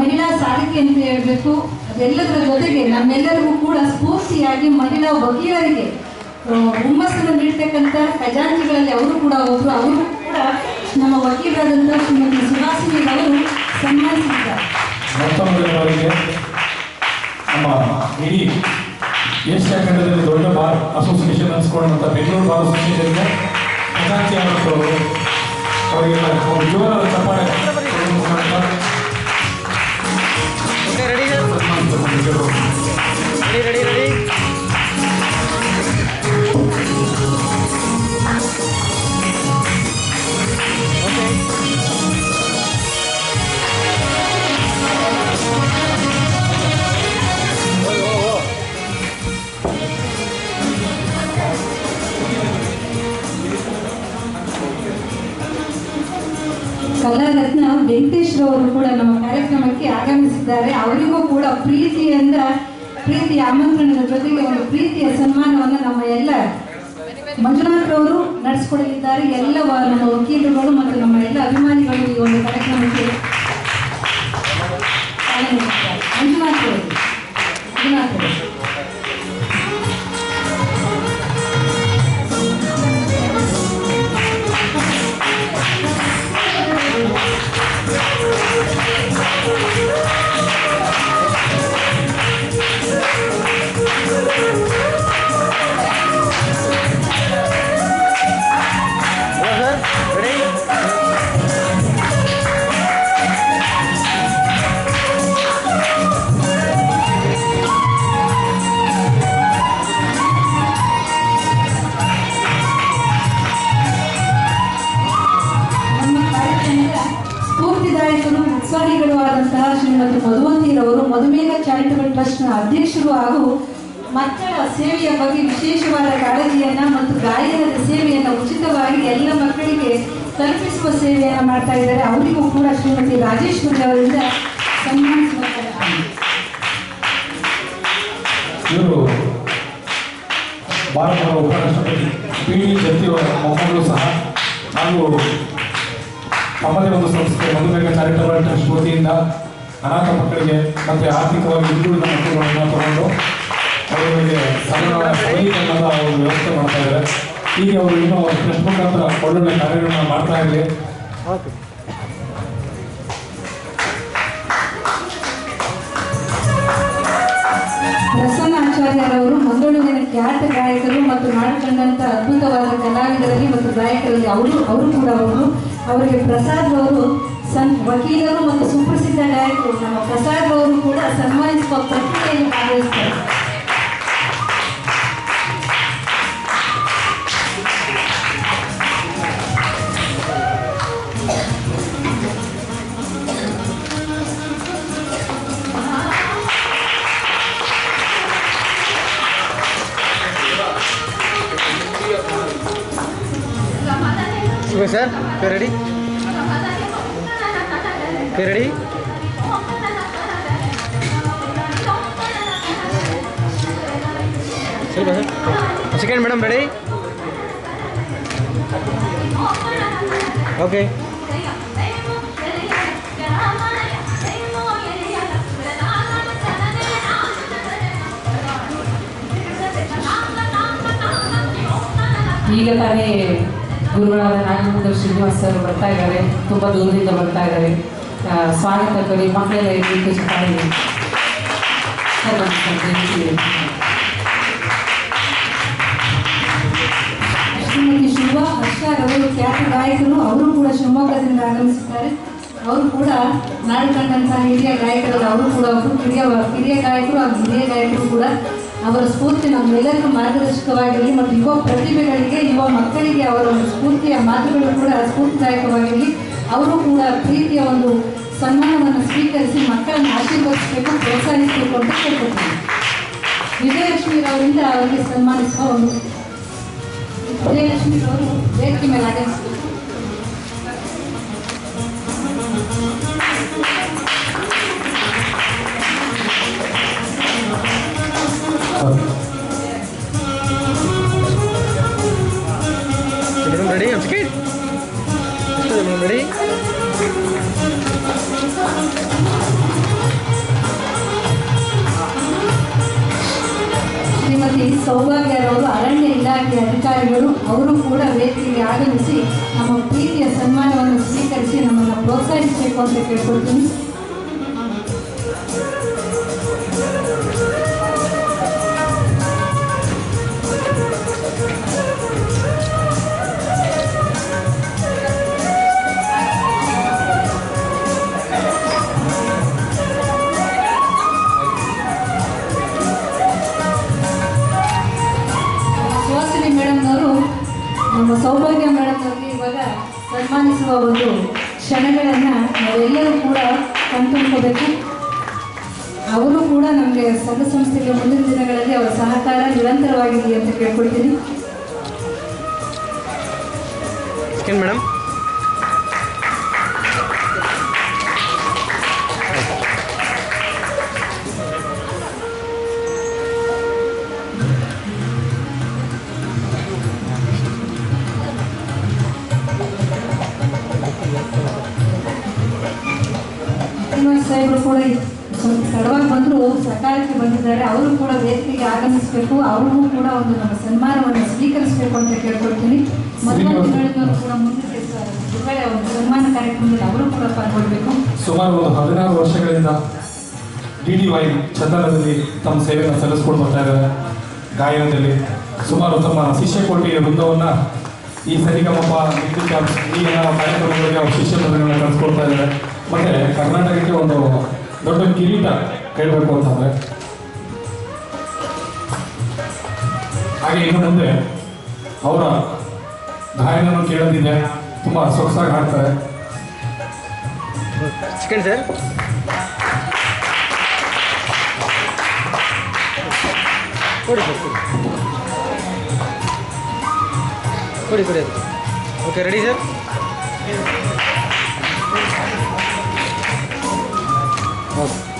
ಮಹಿಳಾ ಸಾರಿಗೆ ಅಂತ ಹೇಳಬೇಕು. ಅದೆಲ್ಲದರ ಜೊತೆಗೆ ನಮ್ಮೆಲ್ಲರಿಗೂ ಕೂಡ ಸ್ಫೂರ್ತಿಯಾಗಿ ಮಹಿಳಾ ವಕೀಲರಿಗೆ ಹುಮ್ಮಸ್ಸನ್ನು ನೀಡ್ತಕ್ಕಂಥ ಖಜಾಂಚಿಗಳಲ್ಲಿ ಅವರು ಕೂಡ ಒಬ್ಬರು ಅವರು ಕೂಡ ನಮ್ಮ ವಕೀಲರಾದಂಥ ಶ್ರೀಮತಿ ಸುಹಾಸಿನಿ ಅವರು ಸನ್ಮಾನಿಸಿದ್ದಾರೆ. ನಮ್ಮ ಇಡೀ ಏಷ್ಯಾ ಖಂಡದಲ್ಲಿ ದೊಡ್ಡ ಬಾರ್ ಅಸೋಸಿಯೇಷನ್ ಅನ್ಸ್ಕೊಂಡಂಥ ಬೆಂಗಳೂರು ಬಾರ್ ಅಸೋಸಿಯೇಷನ್ಗೆ ಖಜಾಂಚಿ ಅವರು ಚಪ್ಪಾಳೆ ಕಲಾರತ್ನ ವೆಂಕಟೇಶ್ವರ ಅವರು ಕೂಡ ನಮ್ಮ ಕಾರ್ಯಕ್ರಮಕ್ಕೆ ಆಗಮಿಸಿದ್ದಾರೆ. ಅವರಿಗೂ ಕೂಡ ಪ್ರೀತಿಯಿಂದ ಪ್ರೀತಿಯ ಆಮಂತ್ರಣದ ಜೊತೆಗೆ ಒಂದು ಪ್ರೀತಿಯ ಸನ್ಮಾನವನ್ನು ನಮ್ಮ ಎಲ್ಲ ಮಂಜುನಾಥ್ ಅವರು ನಡೆಸಿಕೊಡಲಿದ್ದಾರೆ. ಎಲ್ಲ ನಮ್ಮ ವಕೀಲರುಗಳು ಮತ್ತು ನಮ್ಮ ಎಲ್ಲ ಅಭಿಮಾನಿಗಳು ಈ ಒಂದು ಕಾರ್ಯಕ್ರಮಕ್ಕೆ ಮಂಜುನಾಥ್ ಮಂಜುನಾಥ್ ಶ್ರೀಮತಿ ಮಧುವಂತಿರವರು ಮಧುಮೇಹ ಚಾರಿಟಬಲ್ ಟ್ರಸ್ಟ್ನ ಅಧ್ಯಕ್ಷರು ಹಾಗೂ ಮಕ್ಕಳ ಸೇವೆಯ ಬಗ್ಗೆ ವಿಶೇಷವಾದ ಕಾಳಜಿಯನ್ನ ಮತ್ತು ಗಾಯನದ ಸೇವೆಯನ್ನು ಉಚಿತವಾಗಿ ಎಲ್ಲ ಮಕ್ಕಳಿಗೆ ತಲುಪಿಸುವ ಸೇವೆಯನ್ನು ಮಾಡ್ತಾ ಇದ್ದಾರೆ. ಅವರಿಗೂ ಕೂಡ ಶ್ರೀಮತಿ ರಾಜೇಶ್ವರಿ ಅವರಿಂದ ಸಹ ತಮ್ಮದೇ ಒಂದು ಸಂಸ್ಥೆ, ಮಧುಮೇಹ ಚಾರಿಟಬಲ್ ಟ್ರಸ್ಟ್ ವತಿಯಿಂದ ಅನಾಥ ಮಕ್ಕಳಿಗೆ ಮತ್ತು ಆರ್ಥಿಕವಾಗಿ ಹಿಂದುಳಿದ ಮಕ್ಕಳುಗಳನ್ನು ತಗೊಂಡು ಅವರಿಗೆ ಸರಳ ಸಬಲೀಕರಣದ ಒಂದು ವ್ಯವಸ್ಥೆ ಮಾಡ್ತಾ ಇದ್ದಾರೆ. ಹೀಗೆ ಅವರು ಇನ್ನೂ ಟ್ರಸ್ಟ್ ಮುಖಾಂತರ ಒಳ್ಳೊಳ್ಳೆ ಕಾರ್ಯಗಳನ್ನ ಮಾಡ್ತಾ ಇರಲಿ. ಮಂಗಳೂರಿನ ಖ್ಯಾತ ಗಾಯಕರು ಮತ್ತು ನಾಡು ಕಂಡಂತ ಅದ್ಭುತವಾದ ಕಲಾವಿದರಲ್ಲಿ ಮತ್ತು ಗಾಯಕರಲ್ಲಿ ಅವರು ಅವರು ಕೂಡ ಅವರು. ಅವರಿಗೆ ಪ್ರಸಾದ್ ಅವರು ಸನ್ ವಕೀಲರು ಮತ್ತು ಸುಪ್ರಸಿದ್ಧ ಗಾಯಕರು ನಮ್ಮ ಪ್ರಸಾದ್ ಅವರು ಕೂಡ ಸನ್ಮಾನಿಸುವ ಪ್ರಕ್ರಿಯೆಯಲ್ಲಿ ಭಾಗವಹಿಸ್ತಾರೆ ಓಕೆ ಸರ್ ರೆಡಿ ರೆಡಿ ಸ್ವಲ್ಪ sir second madam ready okay ಈಗ ತಾನೇ ಗುರುಗಳಾದ ನಾಗಮಂದ್ರ ಶ್ರೀನಿವಾಸ್ ಬರ್ತಾ ಇದ್ದಾರೆ. ತುಂಬ ದೂರದಿಂದ ಬರ್ತಾ ಇದ್ದಾರೆ. ಸ್ವಾಗತ ಕೊಡಿ ಮಕ್ಕಳೆಲ್ಲ ಸರ್ ದಯವಿಟ್ಟು. ಶ್ರೀಮತಿ ಶುಭಾ ಹರ್ಷಾರ್ ಅವರು ಖ್ಯಾತ ಗಾಯಕರು, ಅವರು ಕೂಡ ಶಿವಮೊಗ್ಗದಿಂದ ಆಗಮಿಸುತ್ತಾರೆ ಅವರು ಕೂಡ ನಾಡು ಕಂಡಂತಹ ಹಿರಿಯ ಗಾಯಕರು, ಅವರು ಕೂಡ ಅವರು ಹಿರಿಯ ಹಿರಿಯ ಗಾಯಕರು ಹಾಗೂ ಹಿರಿಯ ಗಾಯಕರು ಕೂಡ ಅವರ ಸ್ಫೂರ್ತಿ ನಮ್ಮೆಲ್ಲರಿಗೂ ಮಾರ್ಗದರ್ಶಕವಾಗಿರಲಿ ಮತ್ತು ಯುವ ಪ್ರತಿಭೆಗಳಿಗೆ, ಯುವ ಮಕ್ಕಳಿಗೆ ಅವರ ಸ್ಫೂರ್ತಿಯ ಮಾತುಗಳು ಕೂಡ ಸ್ಫೂರ್ತಿದಾಯಕವಾಗಿರಲಿ ಅವರು ಕೂಡ ಪ್ರೀತಿಯ ಒಂದು ಸನ್ಮಾನವನ್ನು ಸ್ವೀಕರಿಸಿ ಮಕ್ಕಳನ್ನು ಆಶೀರ್ವದಿಸಬೇಕು ಪ್ರೋತ್ಸಾಹಿಸಬೇಕು ಅಂತ ವಿಜಯಲಕ್ಷ್ಮಿ ಅವರಿಂದ ಅವರಿಗೆ ಸನ್ಮಾನಿಸುವ ಒಂದು ವಿಜಯಲಕ್ಷ್ಮಿ ಅವರು ವೇದಿಕೆ ಮೇಲೆ ಆಗಮಿಸಬೇಕು ಇಲಾಖೆಯ ಅಧಿಕಾರಿಗಳು ಅವರು ಕೂಡ ವೇದಿಕೆಗೆ ಆಗಮಿಸಿ ನಮ್ಮ ಪ್ರೀತಿಯ ಸನ್ಮಾನವನ್ನು ಸ್ವೀಕರಿಸಿ ನಮ್ಮನ್ನು ಪ್ರೋತ್ಸಾಹಿಸಬೇಕು ಅಂತ ಕೇಳ್ಕೊಳ್ತೀನಿ. ನಮ್ಮ ಸೌಭಾಗ್ಯ ಮೇಡಮ್ನವ್ರಿಗೆ ಇವಾಗ ಸನ್ಮಾನಿಸುವ ಒಂದು ಕ್ಷಣಗಳನ್ನು ನಾವೆಲ್ಲರೂ ಕೂಡ ಕಣ್ತುಂಬಬೇಕು ಅವರು ಕೂಡ ನಮಗೆ ಸಂಘ ಸಂಸ್ಥೆಗೆ ಮುಂದಿನ ದಿನಗಳಲ್ಲಿ ಅವರ ಸಹಕಾರ ನಿರಂತರವಾಗಿರಲಿ ಅಂತ ಕೇಳ್ಕೊಳ್ತೀನಿ. ಮೇಡಮ್? ಸಾಹೇಬರು ಕೂಡ ಸ್ವಲ್ಪ ತಡವಾಗಿ ಬಂದರೂ ಸಕಾಲಕ್ಕೆ ಬಂದಿದ್ದಾರೆ ಅವರು ಕೂಡ ವೇದಿಕೆಗೆ ಆಗಮಿಸಬೇಕು ಅವ್ರಿಗೂ ಕೂಡ ಒಂದು ನಮ್ಮ ಸನ್ಮಾನವನ್ನು ಸ್ವೀಕರಿಸಬೇಕು ಅಂತ ಕೇಳ್ಕೊಳ್ತೀನಿ. ತಿಂಗಳಿನವರು ಕೂಡ ಮುಂದೆ ಒಂದು ಸನ್ಮಾನ ಕಾರ್ಯಕ್ರಮದಲ್ಲಿ ಅವರು ಕೂಡ ಪಾಲ್ಗೊಳ್ಬೇಕು. ಸುಮಾರು ಒಂದು ಹದಿನಾರು ವರ್ಷಗಳಿಂದ ಡಿ ಡಿ ವೈ ಚಂದನದಲ್ಲಿ ತಮ್ಮ ಸೇವೆಯನ್ನು ಸಲ್ಲಿಸ್ಕೊಂಡು ಬರ್ತಾ ಇದ್ದಾರೆ. ಗಾಯನದಲ್ಲಿ ಸುಮಾರು ತಮ್ಮ ಶಿಷ್ಯಕೋಟಿಯ ವೃಂದವನ್ನು ಈ ಸರಿಗಮಪ್ಪ ನೃತ್ಯ ಈ ಎಲ್ಲ ಕಾರ್ಯಕ್ರಮಗಳಿಗೆ ಅವರು ಶಿಷ್ಯ ಪದಗಳನ್ನು ಕಳಿಸ್ಕೊಡ್ತಾ ಇದ್ದಾರೆ. ಮತ್ತೆ ಕರ್ನಾಟಕಕ್ಕೆ ಒಂದು ದೊಡ್ಡ ಕಿರೀಟ ಕೇಳಬೇಕು ಅಂತಂದ್ರೆ ಹಾಗೆ ಇನ್ನು ಮುಂದೆ ಅವರ ಗಾಯನವನ್ನು ಕೇಳೋದಿದೆ, ತುಂಬಾ ಸೊಗಸಾಗಿ ಹಾಡ್ತಾರೆ. ಕೊಡಿ ಕೊಡಿ. ಕೊಡಿ ಓಕೆ, ರೆಡಿ ಸರ್? ಓಕೆ